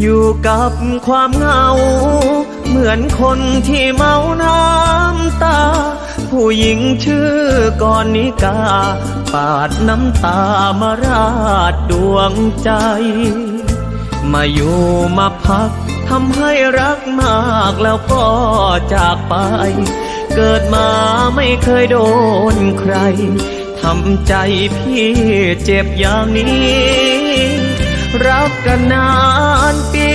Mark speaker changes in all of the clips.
Speaker 1: อยู่กับความเหงา เหมือนคนที่เมาน้ำตา ผู้หญิงชื่อกรนิกา ปาดน้ำตามาราดดวงใจ มาอยู่มาพักทำให้รักมากแล้วก็จากไป เกิดมาไม่เคยโดนใครทำใจพี่เจ็บอย่างนี้ รักกันนานปี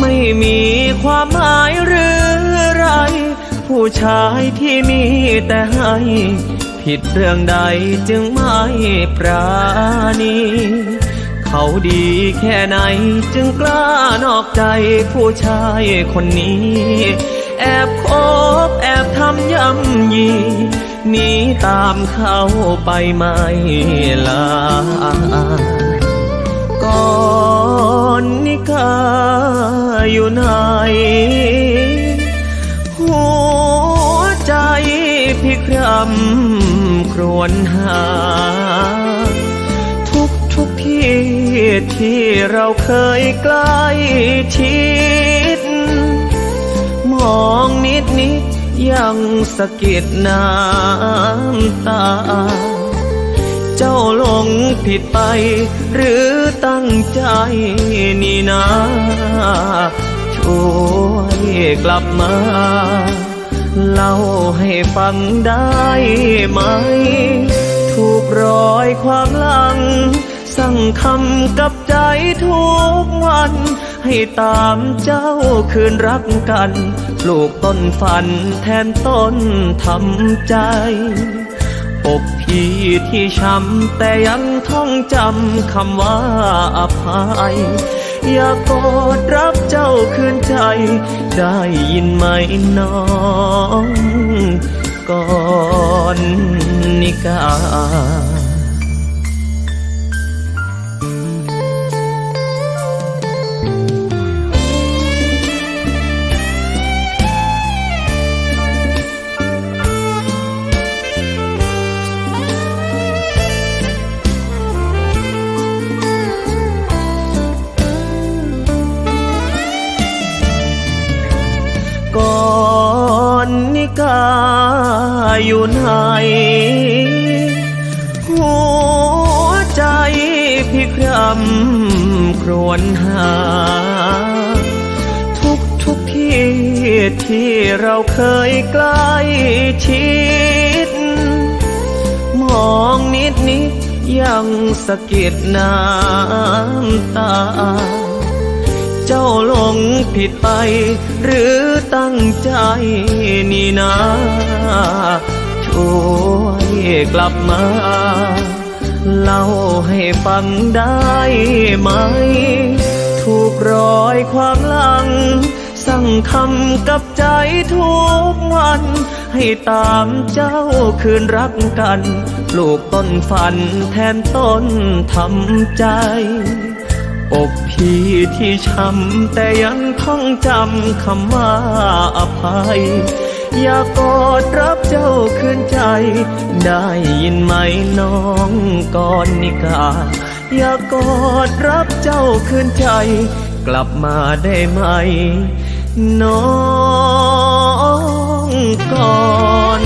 Speaker 1: ไม่มีความหมายหรือไร ผู้ชายที่มีแต่ให้ ผิดเรื่องใดจึงไม่ปราณี เขาดีแค่ไหนจึงกล้านอกใจผู้ชายคนนี้ แอบคบแอบทำย่ำยีหนีตามเขาไปไม่ลาำครวญหา ทุกทุกที่ที่เราเคยใกล้ชิด มองนิดนิดยังสะกิดน้ำตา เจ้าหลงผิดไป หรือตั้งใจนี่นะช่วยกลับมา เล่าให้ฟังได้ไหม ถูกรอยความหลัง สั่งคำกับใจทุกวัน ให้ตามเจ้าคืนรักกันปลูกต้นฝันแทนต้นทำใจอกพี่ที่ช้ำแต่ยังท่องจำคำว่าอภัย อยากกอดรับเจ้าคืนใจ ได้ยินไหมน้องก่อนนิกา อยู่ไหน หัวใจพี่ครำครวญหา ทุกทุกที่ที่เราเคยใกล้ชิด มองนิดนิดยังสะกิดน้ำตา เจ้าหลงผิดไป หรือตั้งใจนี่นะช่วยกลับมา เล่าให้ฟังได้ไหม ถูกรอยความหลัง สั่งคำกับใจทุกวัน ให้ตามเจ้าคืนรักกันปลูกต้นฝันแทนต้นทำใจ อกพี่ที่ช้ำแต่ยังท่องจำคำว่าอภัย อยากกอดรับเจ้าคืนใจ ได้ยินไหมน้องก่อนนิกา อยากกอดรับเจ้าคืนใจ กลับมาได้ไหม น้องก่อน